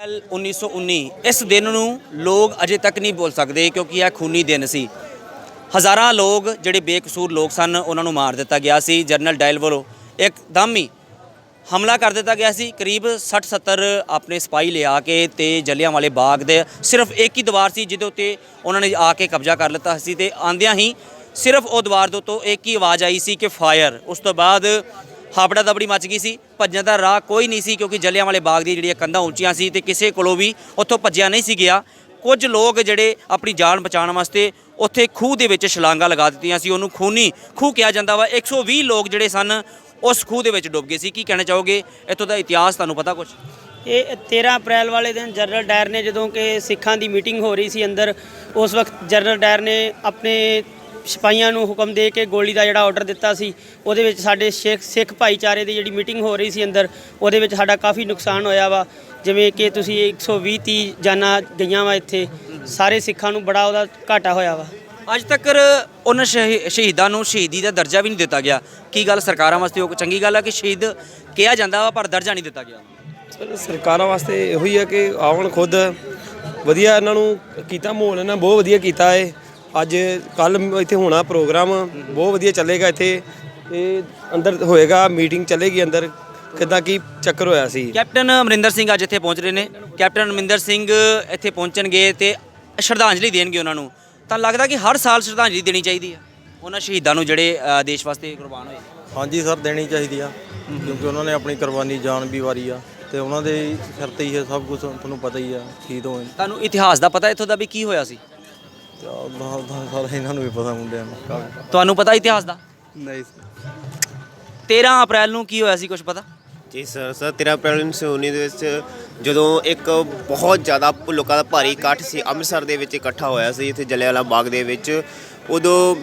ਸਾਲ 1919 ਇਸ ਦਿਨ ਨੂੰ ਲੋਕ ਅਜੇ ਤੱਕ ਨਹੀਂ ਬੋਲ ਸਕਦੇ ਕਿਉਂਕਿ ਇਹ ਖੂਨੀ ਦਿਨ ਸੀ। ਹਜ਼ਾਰਾਂ ਲੋਕ, ਜਿਹੜੇ ਬੇਕਸੂਰ ਲੋਕ ਸਨ, ਉਹਨਾਂ ਨੂੰ ਮਾਰ ਦਿੱਤਾ ਗਿਆ ਸੀ। ਜਨਰਲ ਡਾਇਲ ਵੱਲੋਂ ਇੱਕਦਮ ਹੀ ਹਮਲਾ ਕਰ ਦਿੱਤਾ ਗਿਆ ਸੀ। ਕਰੀਬ 60 70 ਆਪਣੇ ਸਿਪਾਹੀ ਲਿਆ ਕੇ ਤੇ ਜਲਿਆਂ ਵਾਲੇ ਬਾਗ ਦੇ ਸਿਰਫ ਇੱਕ ਹੀ ਦੀਵਾਰ ਸੀ, ਜਿਹਦੇ ਉੱਤੇ ਉਹਨਾਂ ਨੇ ਆ ਕੇ ਕਬਜ਼ਾ ਕਰ ਲਿੱਤਾ ਸੀ ਤੇ ਆਂਦਿਆਂ ਹੀ ਸਿਰਫ ਉਹ ਦੀਵਾਰ ਦੇ ਉੱਤੋਂ ਇੱਕ ਹੀ ਆਵਾਜ਼ ਆਈ ਸੀ ਕਿ ਫਾਇਰ। ਉਸ ਤੋਂ ਬਾਅਦ ਹਾਬੜਾ ਦਬੜੀ ਮਚ ਗਈ ਸੀ, ਭੱਜਣ ਦਾ ਰਾਹ ਕੋਈ ਨਹੀਂ ਸੀ ਕਿਉਂਕਿ ਜਲਿਆਂ ਵਾਲੇ ਬਾਗ ਦੀ ਜਿਹੜੀਆਂ ਕੰਧਾਂ ਉੱਚੀਆਂ ਸੀ ਤੇ ਕਿਸੇ ਕੋਲੋਂ ਵੀ ਉੱਥੋਂ ਭੱਜਿਆ ਨਹੀਂ ਸੀ ਗਿਆ। ਕੁਝ ਲੋਕ ਜਿਹੜੇ ਆਪਣੀ ਜਾਨ ਬਚਾਉਣ ਵਾਸਤੇ ਉੱਥੇ ਖੂਹ ਦੇ ਵਿੱਚ ਛਲਾਂਗਾ ਲਗਾ ਦਿੱਤੀਆਂ ਸੀ, ਉਹਨੂੰ ਖੂਨੀ ਖੂਹ ਕਿਹਾ ਜਾਂਦਾ ਵਾ। 120 ਲੋਕ ਜਿਹੜੇ ਸਨ, ਉਸ ਖੂਹ ਦੇ ਵਿੱਚ ਡੁੱਬ ਗਏ ਸੀ। ਕੀ ਕਹਿਣਾ ਚਾਹੋਗੇ? ਇੱਥੋਂ ਦਾ ਇਤਿਹਾਸ ਤੁਹਾਨੂੰ ਪਤਾ ਕੁਝ ਇਹ 13 ਅਪ੍ਰੈਲ ਵਾਲੇ ਦਿਨ ਜਨਰਲ ਡਾਇਰ ਨੇ ਜਦੋਂ ਕਿ ਸਿੱਖਾਂ ਦੀ ਮੀਟਿੰਗ ਹੋ ਰਹੀ ਸੀ ਅੰਦਰ, ਉਸ ਵਕਤ ਜਨਰਲ ਡਾਇਰ ਨੇ ਆਪਣੇ ਸਿਪਾਹੀਆਂ ਨੂੰ ਹੁਕਮ ਦੇ ਕੇ ਗੋਲੀ ਦਾ ਜਿਹੜਾ ਆਰਡਰ ਦਿੱਤਾ ਸੀ ਉਹਦੇ ਵਿੱਚ ਸਾਡੇ ਸਿੱਖ ਸਿੱਖ ਭਾਈਚਾਰੇ ਦੀ ਜਿਹੜੀ ਮੀਟਿੰਗ ਹੋ ਰਹੀ ਸੀ ਅੰਦਰ ਉਹਦੇ ਵਿੱਚ ਸਾਡਾ ਕਾਫੀ ਨੁਕਸਾਨ ਹੋਇਆ ਵਾ। ਜਿਵੇਂ ਕਿ ਤੁਸੀਂ 120 30 ਜਾਨਾਂ ਗਈਆਂ ਵਾ ਇੱਥੇ ਸਾਰੇ ਸਿੱਖਾਂ ਨੂੰ ਬੜਾ ਉਹਦਾ ਘਾਟਾ ਹੋਇਆ ਵਾ। ਅੱਜ ਤੱਕ ਉਹਨਾਂ ਸ਼ਹੀ- ਸ਼ਹੀਦਾਂ ਨੂੰ ਸ਼ਹੀਦੀ ਦਾ ਦਰਜਾ ਵੀ ਨਹੀਂ ਦਿੱਤਾ ਗਿਆ। ਕੀ ਗੱਲ ਸਰਕਾਰਾਂ ਵਾਸਤੇ ਉਹ ਚੰਗੀ ਗੱਲ ਹੈ ਕਿ ਸ਼ਹੀਦ ਕਿਹਾ ਜਾਂਦਾ ਵਾ ਪਰ ਦਰਜਾ ਨਹੀਂ ਦਿੱਤਾ ਗਿਆ? ਸਰ ਸਰਕਾਰਾਂ ਵਾਸਤੇ ਇਹੋ ਹੀ ਹੈ ਕਿ ਆਉਣ ਖੁਦ ਵਧੀਆ ਇਹਨਾਂ ਨੂੰ ਕੀਤਾ ਮਾਹੌਲ ਇਹਨਾਂ ਬਹੁਤ ਵਧੀਆ ਕੀਤਾ ਹੈ ਅੱਜ ਕੱਲ ਇੱਥੇ ਹੋਣਾ ਪ੍ਰੋਗਰਾਮ ਬਹੁਤ ਵਧੀਆ ਚੱਲੇਗਾ ਇੱਥੇ। ਇਹ ਅੰਦਰ ਹੋਏਗਾ ਮੀਟਿੰਗ ਚੱਲੇਗੀ ਅੰਦਰ ਕਿੱਦਾਂ ਕੀ ਚੱਕਰ ਹੋਇਆ ਸੀ। ਕੈਪਟਨ ਅਮਰਿੰਦਰ ਸਿੰਘ ਅੱਜ ਇੱਥੇ ਪਹੁੰਚ ਰਹੇ ਨੇ। ਕੈਪਟਨ ਅਮਰਿੰਦਰ ਸਿੰਘ ਇੱਥੇ ਪਹੁੰਚਣਗੇ ਤੇ ਸ਼ਰਧਾਂਜਲੀ ਦੇਣਗੇ ਉਹਨਾਂ ਨੂੰ। ਤਾਂ ਲੱਗਦਾ ਕਿ ਹਰ ਸਾਲ ਸ਼ਰਧਾਂਜਲੀ ਦੇਣੀ ਚਾਹੀਦੀ ਹੈ ਉਹਨਾਂ ਸ਼ਹੀਦਾਂ ਨੂੰ ਜਿਹੜੇ ਦੇਸ਼ ਵਾਸਤੇ ਕੁਰਬਾਨ ਹੋਏ। ਹਾਂਜੀ ਸਰ ਦੇਣੀ ਚਾਹੀਦੀ ਆ। ਕਿਉਂਕਿ ਉਹਨਾਂ ਨੇ ਆਪਣੀ ਕੁਰਬਾਨੀ ਜਾਨ ਵੀ ਵਾਰੀ ਆ ਤੇ ਉਹਨਾਂ ਦੇ ਸਿਰ ਤੇ ਹੀ ਸਭ ਕੁਝ ਤੁਹਾਨੂੰ ਪਤਾ ਹੀ ਆ ਸ਼ਹੀਦ ਹੋਏ। ਤੁਹਾਨੂੰ ਇਤਿਹਾਸ ਦਾ ਪਤਾ ਇੱਥੋਂ ਦਾ ਵੀ ਕੀ ਹੋਇਆ ਸੀ? ਤੇ ਆਹ ਦਸ ਦਸ ਸਾਲ ਇਹਨਾਂ ਨੂੰ ਵੀ ਪਤਾ ਮੁੰਡਿਆਂ ਨੂੰ। ਕਾਫੀ ਤੁਹਾਨੂੰ ਪਤਾ ਇਤਿਹਾਸ ਦਾ? ਨਹੀਂ 13 ਅਪ੍ਰੈਲ ਨੂੰ ਕੀ ਹੋਇਆ ਸੀ ਕੁਝ ਪਤਾ? ਜੀ ਸਰ ਸਰ 13 ਅਪ੍ਰੈਲ 1919 ਦੇ ਵਿੱਚ ਜਦੋਂ ਇੱਕ ਬਹੁਤ ਜ਼ਿਆਦਾ ਲੋਕਾਂ ਦਾ ਭਾਰੀ ਇਕੱਠ ਸੀ ਅੰਮ੍ਰਿਤਸਰ ਦੇ ਵਿੱਚ ਇਕੱਠਾ ਹੋਇਆ ਸੀ ਇੱਥੇ ਜਲਿਆਂਵਾਲਾ ਬਾਗ ਦੇ ਵਿੱਚ। ਉਦੋਂ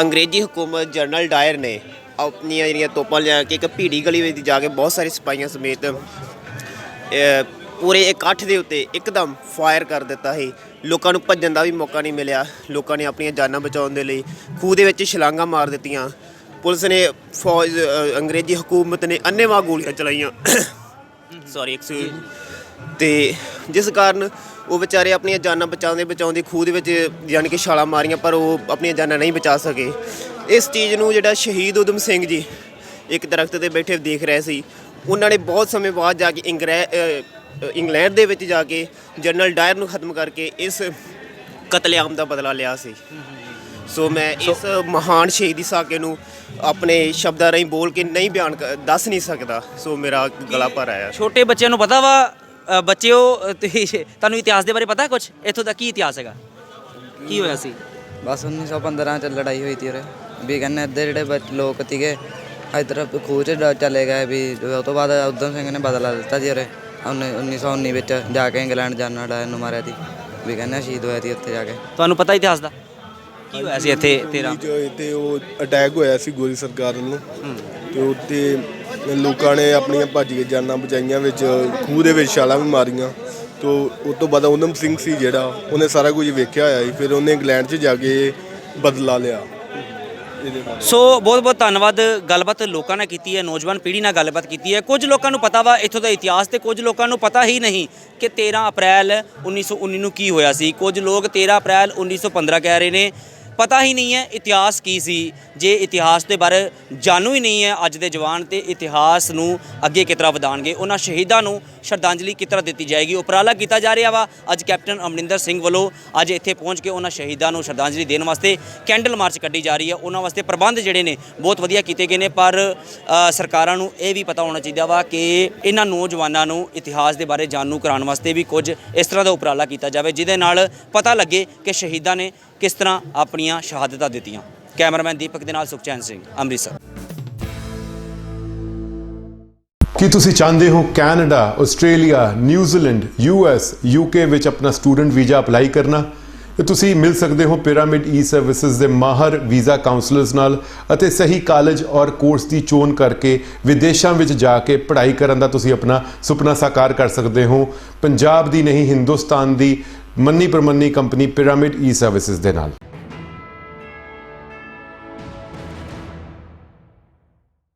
ਅੰਗਰੇਜ਼ੀ ਹਕੂਮਤ ਜਨਰਲ ਡਾਇਰ ਨੇ ਆਪਣੀਆਂ ਜਿਹੜੀਆਂ ਤੋਪਾਂ ਲਿਆ ਕੇ ਇੱਕ ਭੀੜੀ ਗਲੀ ਵਿੱਚ ਜਾ ਕੇ ਬਹੁਤ ਸਾਰੇ ਸਿਪਾਹੀਆਂ ਸਮੇਤ ਅਹ, ਪੂਰੇ ਇਕੱਠ ਦੇ ਉੱਤੇ ਇੱਕਦਮ ਫਾਇਰ ਕਰ ਦਿੱਤਾ ਸੀ। ਲੋਕਾਂ ਨੂੰ ਭੱਜਣ ਦਾ ਵੀ ਮੌਕਾ ਨਹੀਂ ਮਿਲਿਆ। ਲੋਕਾਂ ਨੇ ਆਪਣੀਆਂ ਜਾਨਾਂ ਬਚਾਉਣ ਦੇ ਲਈ ਖੂਹ ਦੇ ਵਿੱਚ ਛਲਾਂਗਾਂ ਮਾਰ ਦਿੱਤੀਆਂ। ਪੁਲਿਸ ਨੇ ਫੌਜ ਅਹ, ਅੰਗਰੇਜ਼ੀ ਹਕੂਮਤ ਨੇ ਅੰਨ੍ਹੇਵਾਹ ਗੋਲੀਆਂ ਚਲਾਈਆਂ। ਸੌਰੀ ਐਕਸਕਿਊਜ਼ ਤੇ ਜਿਸ ਕਾਰਨ ਉਹ ਵਿਚਾਰੇ ਆਪਣੀਆਂ ਜਾਨਾਂ ਬਚਾਉਂਦੇ ਬਚਾਉਂਦੇ ਖੂਹ ਦੇ ਵਿੱਚ ਯਾਨੀ ਕਿ ਛਾਲਾਂ ਮਾਰੀਆਂ ਪਰ ਉਹ ਆਪਣੀਆਂ ਜਾਨਾਂ ਨਹੀਂ ਬਚਾ ਸਕੇ। ਇਸ ਚੀਜ਼ ਨੂੰ ਜਿਹੜਾ ਸ਼ਹੀਦ ਉਦਮ ਸਿੰਘ ਜੀ ਇੱਕ ਦਰਖਤ ਤੇ ਬੈਠੇ ਦੇਖ ਰਹੇ ਸੀ। ਉਹਨਾਂ ਨੇ ਬਹੁਤ ਸਮੇਂ ਬਾਅਦ ਜਾ ਕੇ ਇੰਗਰੈ ਅਹ, ਇੰਗਲੈਂਡ ਦੇ ਵਿੱਚ ਜਾ ਕੇ ਜਨਰਲ ਡਾਇਰ ਨੂੰ ਖਤਮ ਕਰਕੇ ਇਸ ਕਤਲੇਆਮ ਦਾ ਬਦਲਾ ਲਿਆ ਸੀ। ਸੋ ਮੈਂ ਇਸ ਮਹਾਨ ਸ਼ਹੀਦੀ ਸਾਕੇ ਨੂੰ ਆਪਣੇ ਸ਼ਬਦਾਂ ਰਾਹੀਂ ਬੋਲ ਕੇ ਨਹੀਂ ਬਿਆਨ ਦੱਸ ਨਹੀਂ ਸਕਦਾ। ਸੋ ਮੇਰਾ ਗਲਾ ਭਰ ਆਇਆ। ਛੋਟੇ ਬੱਚਿਆਂ ਨੂੰ ਪਤਾ ਵਾ ਅ, ਬੱਚਿਓ ਤੁਸੀਂ ਤੁਹਾਨੂੰ ਇਤਿਹਾਸ ਦੇ ਬਾਰੇ ਪਤਾ ਕੁਝ ਇੱਥੋਂ ਦਾ ਕੀ ਇਤਿਹਾਸ ਹੈਗਾ? ਕੀ ਹੋਇਆ ਸੀ? ਬਸ 1915 ਚ ਲੜਾਈ ਹੋਈ ਤੀ ਉਰੇ। ਵੀ ਕਹਿੰਦੇ ਇੱਧਰ ਜਿਹੜੇ ਬੱਚ- ਲੋਕ ਤੀਗੇ ਇਧਰ ਖੂਹ ਚ ਡ- ਚਲੇ ਗਏ ਵੀ ਉਹ ਤੋਂ ਬਾਅਦ ਉਦਮ ਸਿੰਘ ਨੇ ਬਦਲਾ ਲਿੱਤਾ ਜੀ ਉਰੇ। ਉਹਨੇ 1919 ਵਿੱਚ ਜਾ ਕੇ ਇੰਗਲੈਂਡ ਜਾਣਾ ਡਾਇਰ ਨੂੰ ਮਾਰਿਆ ਤੀ ਵੀ ਕਹਿੰਦੇ ਸ਼ਹੀਦ ਹੋਇਆ ਤੀ ਉੱਥੇ ਜਾ ਕੇ। ਤੁਹਾਨੂੰ ਪਤਾ ਇਤਿਹਾਸ ਦਾ? ਕੀ ਹੋਇਆ ਸੀ ਇੱਥੇ ਤੇਰਾ? ਜੋ ਤੇ ਉਹ ਅਟੈਕ ਹੋਇਆ ਸੀ ਗੋਰੀ ਸਰਕਾਰ ਨੂੰ ਤੇ ਉੱਤੇ ਲੋਕਾਂ ਨੇ ਆਪਣੀਆਂ ਭੱਜ ਕੇ ਜਾਨਾਂ ਬਚਾਈਆਂ ਵਿੱਚ ਖੂਹ ਦੇ ਵਿੱਚ ਛਾਲਾਂ ਵੀ ਮਾਰੀਆਂ। ਤੋਂ ਉਸ ਤੋਂ ਬਾਅਦ ਉਦਮ ਸਿੰਘ ਸੀ ਜਿਹੜਾ ਉਹਨੇ ਸਾਰਾ ਕੁਝ ਵੇਖਿਆ ਹੋਇਆ ਸੀ। ਫਿਰ ਉਹਨੇ ਇੰਗਲੈਂਡ 'ਚ ਜਾ ਕੇ ਬਦਲਾ ਲਿਆ। ਇਹਦੇ ਬਾਰੇ ਸੋ ਬਹੁਤ ਬਹੁਤ ਧੰਨਵਾਦ, ਗੱਲਬਾਤ ਲੋਕਾਂ ਨਾਲ ਕੀਤੀ ਹੈ, ਨੌਜਵਾਨ ਪੀੜ੍ਹੀ ਨਾਲ ਗੱਲਬਾਤ ਕੀਤੀ ਹੈ। ਕੁਝ ਲੋਕਾਂ ਨੂੰ ਪਤਾ ਵਾ ਇੱਥੋਂ ਦਾ ਇਤਿਹਾਸ ਤੇ ਕੁਝ ਲੋਕਾਂ ਨੂੰ ਪਤਾ ਹੀ ਨਹੀਂ ਕਿ 13 ਅਪ੍ਰੈਲ 1919 ਨੂੰ ਕੀ ਹੋਇਆ ਸੀ। ਕੁਝ ਲੋਕ 13 ਅਪ੍ਰੈਲ 1915 ਕਹਿ ਰਹੇ ਨੇ ਪਤਾ ਹੀ ਨਹੀਂ ਹੈ ਇਤਿਹਾਸ ਕੀ ਸੀ। ਜੇ ਇਤਿਹਾਸ ਦੇ ਬਾਰੇ ਜਾਣੂ ਹੀ ਨਹੀਂ ਹੈ ਅੱਜ ਦੇ ਜਵਾਨ ਤੇ ਇਤਿਹਾਸ ਨੂੰ ਅੱਗੇ ਕਿਤਰਾ ਵਧਾਣਗੇ ਉਹਨਾਂ ਸ਼ਹੀਦਾਂ ਨੂੰ ਸ਼ਰਧਾਂਜਲੀ ਕਿਤਰਾ ਦਿੱਤੀ ਜਾਏਗੀ, ਉਪਰਾਲਾ ਕੀਤਾ ਜਾ ਰਿਹਾ ਵਾ। ਅੱਜ ਕੈਪਟਨ ਅਮਰਿੰਦਰ ਸਿੰਘ ਵੱਲੋਂ ਅੱਜ ਇੱਥੇ ਪਹੁੰਚ ਕੇ ਉਹਨਾਂ ਸ਼ਹੀਦਾਂ ਨੂੰ ਸ਼ਰਧਾਂਜਲੀ ਦੇਣ ਵਾਸਤੇ ਕੈਂਡਲ ਮਾਰਚ ਕੱਢੀ ਜਾ ਰਹੀ ਹੈ। ਉਹਨਾਂ ਵਾਸਤੇ ਪ੍ਰਬੰਧ ਜਿਹੜੇ ਨੇ ਬਹੁਤ ਵਧੀਆ ਕੀਤੇ ਗਏ ਨੇ, ਪਰ ਸਰਕਾਰਾਂ ਨੂੰ ਇਹ ਵੀ ਪਤਾ ਹੋਣਾ ਚਾਹੀਦਾ ਵਾ ਕਿ ਇਹਨਾਂ ਨੌਜਵਾਨਾਂ ਨੂੰ ਇਤਿਹਾਸ ਦੇ ਬਾਰੇ ਜਾਣੂ ਕਰਾਉਣ ਵਾਸਤੇ ਵੀ ਕੁਝ ਇਸ ਤਰ੍ਹਾਂ ਦਾ ਉਪਰਾਲਾ ਕੀਤਾ ਜਾਵੇ, ਜਿਹਦੇ ਨਾਲ ਪਤਾ ਲੱਗੇ ਕਿ ਸ਼ਹੀਦਾਂ ਨੇ ਕਿਸ ਤਰ੍ਹਾਂ ਆਪਣੀ ਆਪਣੀਆਂ ਸ਼ਹਾਦਤਾਂ ਦਿੱਤੀਆਂ। ਕੈਮਰਾਮੈਨ ਦੀਪਕ ਦੇ ਨਾਲ ਸੁਖਚੈਨ ਸਿੰਘ, ਅੰਮ੍ਰਿਤਸਰ। ਕੀ ਤੁਸੀਂ ਚਾਹੁੰਦੇ ਹੋ Canada, Australia, New Zealand, U S UK ਵਿੱਚ ਆਪਣਾ ਸਟੂਡੈਂਟ ਵੀਜ਼ਾ ਅਪਲਾਈ ਕਰਨਾ? ਤੁਸੀਂ ਮਿਲ ਸਕਦੇ ਹੋ ਪਿਰਾਮਿਡ ਈ ਸਰਵਿਸਿਜ਼ ਦੇ ਮਾਹਰ ਵੀਜ਼ਾ ਕਾਉਂਸਲਰਸ ਨਾਲ ਅਤੇ ਸਹੀ ਕਾਲਜ ਔਰ ਕੋਰਸ ਦੀ ਚੋਣ ਕਰਕੇ ਵਿਦੇਸ਼ਾਂ ਵਿੱਚ ਜਾ ਕੇ ਪੜ੍ਹਾਈ ਕਰਨ ਦਾ ਤੁਸੀਂ ਆਪਣਾ ਸੁਪਨਾ ਸਾਕਾਰ ਕਰ ਸਕਦੇ ਹੋ। ਪੰਜਾਬ ਦੀ ਨਹੀਂ, ਹਿੰਦੁਸਤਾਨ ਦੀ ਮੰਨੀ ਪ੍ਰਮੰਨੀ ਕੰਪਨੀ ਪਿਰਾਮਿਡ ਈ ਸਰਵਿਸਿਜ਼ ਦੇ ਨਾਲ।